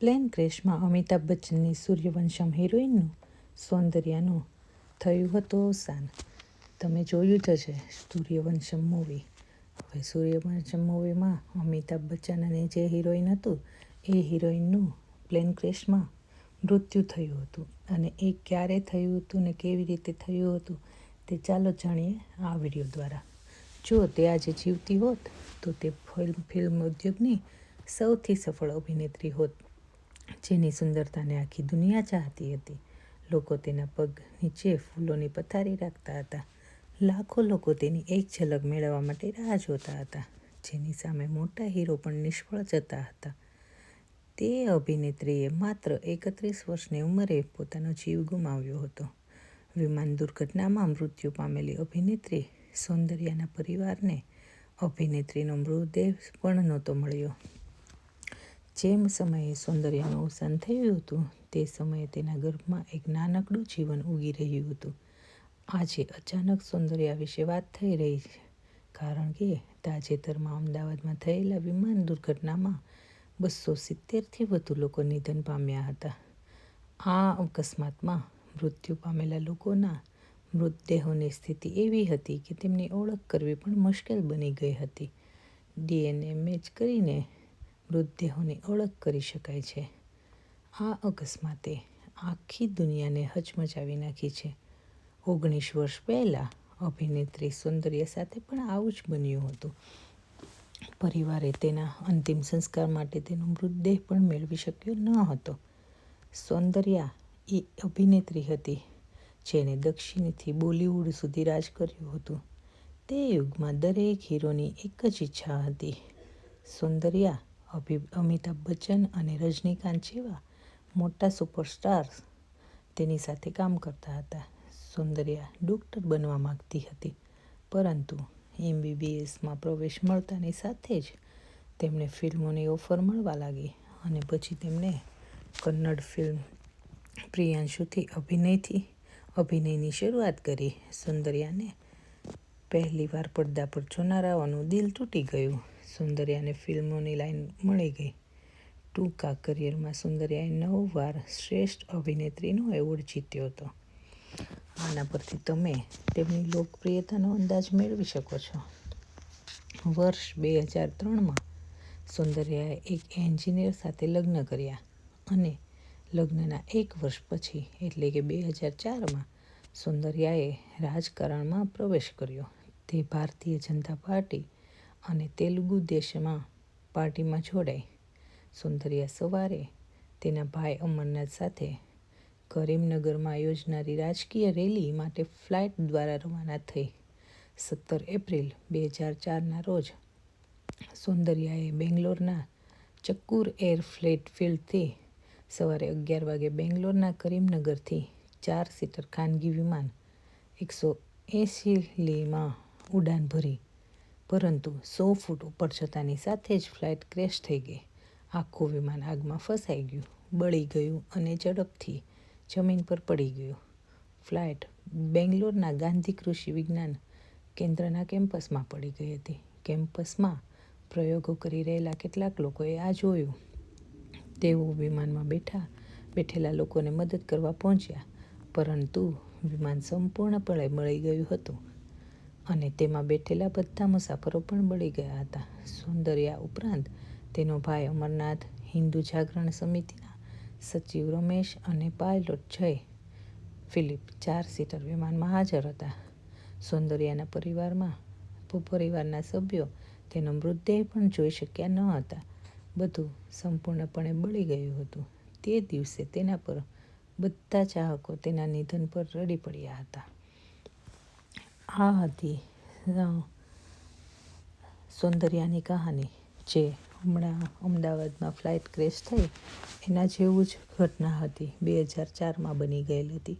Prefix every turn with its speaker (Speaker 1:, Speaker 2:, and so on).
Speaker 1: Plane ક્રેશમાં Amitabh બચ્ચનની Suryavansham હિરોઈનનું સૌંદર્યનું થયું હતું અવસાન. તમે જોયું જ હશે, સૂર્યવંશમ મૂવી હવે સૂર્યવંશમ મૂવીમાં અમિતાભ બચ્ચન અને જે હિરોઈન હતું, એ હિરોઈનનું પ્લેન ક્રેશમાં મૃત્યુ થયું હતું. અને એ ક્યારે થયું હતું ને કેવી રીતે થયું હતું, તે ચાલો જાણીએ આ વીડિયો દ્વારા. જો તે આજે જીવતી હોત, તો તે ફિલ્મ ફિલ્મ ઉદ્યોગની સૌથી સફળ અભિનેત્રી હોત. જેની સુંદરતાને આખી દુનિયા ચાહતી હતી. લોકો તેના પગ નીચે ફૂલોની પથારી રાખતા હતા. લાખો લોકો તેની એક ઝલક મેળવવા માટે રાહ જોતા હતા, જેની સામે મોટા હીરો પણ નિષ્ફળ જતા હતા. તે અભિનેત્રીએ માત્ર એકત્રીસ વર્ષની ઉંમરે પોતાનો જીવ ગુમાવ્યો હતો. વિમાન દુર્ઘટનામાં મૃત્યુ પામેલી અભિનેત્રી સૌંદર્યાના પરિવારને અભિનેત્રીનો મૃતદેહ પણ નહોતો મળ્યો. જેમ સમયે સૌંદર્યનું અવસાન થયું હતું, તે સમયે તેના ગર્ભમાં એક નાનકડું જીવન ઉગી રહ્યું હતું. આજે અચાનક સૌંદર્યા વિશે વાત થઈ રહી છે, કારણ કે તાજેતરમાં અમદાવાદમાં થયેલા વિમાન દુર્ઘટનામાં બસો સિત્તેરથી વધુ લોકો નિધન પામ્યા હતા. આ અકસ્માતમાં મૃત્યુ પામેલા લોકોના મૃતદેહોની સ્થિતિ એવી હતી કે તેમની ઓળખ કરવી પણ મુશ્કેલ બની ગઈ હતી. ડીએનએ મેચ કરીને મૃતદેહોની ઓળખ કરી શકાય છે. આ અકસ્માતે આખી દુનિયાને હચમચાવી નાખી છે. ઓગણીસ વર્ષ પહેલાં અભિનેત્રી સૌંદર્ય સાથે પણ આવું જ બન્યું હતું. પરિવારે તેના અંતિમ સંસ્કાર માટે તેનો મૃતદેહ પણ મેળવી શક્યો ન હતો. સૌંદર્યા એ અભિનેત્રી હતી, જેણે દક્ષિણથી બોલિવૂડ સુધી રાજ કર્યું હતું. તે યુગમાં દરેક હીરોની એક જ ઈચ્છા હતી. સૌંદર્યા અમિતાભ બચ્ચન અને રજનીકાંત જેવા મોટા સુપરસ્ટાર્સ તેની સાથે કામ કરતા હતા. સુંદર્યા ડૉક્ટર બનવા માગતી હતી, પરંતુ એમબીબીએસમાં પ્રવેશ મળતાની સાથે જ તેમને ફિલ્મોની ઓફર મળવા લાગી અને પછી તેમણે કન્નડ ફિલ્મ પ્રિયાંશુથી અભિનયથી, અભિનયની શરૂઆત કરી. સુંદર્યાને પહેલીવાર પડદા પર જોનારાઓનું દિલ તૂટી ગયું. સૌંદર્યાને ફિલ્મોની લાઈન મળી ગઈ. ટૂંકા કરિયરમાં સુંદર્યાએ નવ વાર શ્રેષ્ઠ અભિનેત્રીનો એવોર્ડ જીત્યો હતો. આના પરથી તમે તેમની લોકપ્રિયતાનો અંદાજ મેળવી શકો છો. વર્ષ બે હજાર ત્રણમાં સૌંદર્યાએ એક એન્જિનિયર સાથે લગ્ન કર્યા અને લગ્નના એક વર્ષ પછી, એટલે કે બે હજાર ચારમાં, સૌંદર્યાએ રાજકારણમાં પ્રવેશ કર્યો. તે ભારતીય જનતા પાર્ટી અને તેલુગુ દેશમાં પાર્ટીમાં જોડાઈ. સૌંદર્યા સવારે તેના ભાઈ અમરનાથ સાથે કરીમનગરમાં યોજનારી રાજકીય રેલી માટે ફ્લાઇટ દ્વારા રવાના થઈ. સત્તર એપ્રિલ બે હજાર ચારના રોજ સુંદરિયાએ બેંગ્લોરના ચક્કુર એર ફ્લેટ ફિલ્ડથી સવારે અગિયાર વાગે બેંગ્લોરના કરીમનગરથી ચાર સીટર ખાનગી વિમાન એકસો એંસી લેમાં ઉડાન ભરી. પરંતુ સો ફૂટ ઉપર જતાની સાથે જ ફ્લાઇટ ક્રેશ થઈ ગઈ. આખું વિમાન આગમાં ફસાઈ ગયું, બળી ગયું અને ઝડપથી જમીન પર પડી ગયું. ફ્લાઇટ બેંગ્લોરના ગાંધી કૃષિ વિજ્ઞાન કેન્દ્રના કેમ્પસમાં પડી ગઈ હતી. કેમ્પસમાં પ્રયોગો કરી રહેલા કેટલાક લોકોએ આ જોયું. તેઓ વિમાનમાં બેઠા, બેઠેલા લોકોને મદદ કરવા પહોંચ્યા, પરંતુ વિમાન સંપૂર્ણપણે બળી ગયું હતું. અને તેમાં બેઠેલા બધા મુસાફરો પણ બળી ગયા હતા. સૌંદર્યા ઉપરાંત તેનો ભાઈ અમરનાથ, હિન્દુ જાગરણ સમિતિના સચિવ રમેશ અને પાયલોટ જય ફિલિપ ચાર સીટર વિમાનમાં હાજર હતા. સૌંદર્યાના પરિવારમાં પરિવારના સભ્યો તેનો મૃતદેહ પણ જોઈ શક્યા ન હતા. બધું સંપૂર્ણપણે બળી ગયું હતું. તે દિવસે તેના પર બધા ચાહકો તેના નિધન પર રડી પડ્યા હતા. આ હતી. સૌંદર્યાની કહાની જે હમણાં અમદાવાદમાં ફ્લાઇટ ક્રેશ થઈ, એના જેવું જ ઘટના હતી. બે હજાર ચારમાં બની ગયેલી હતી.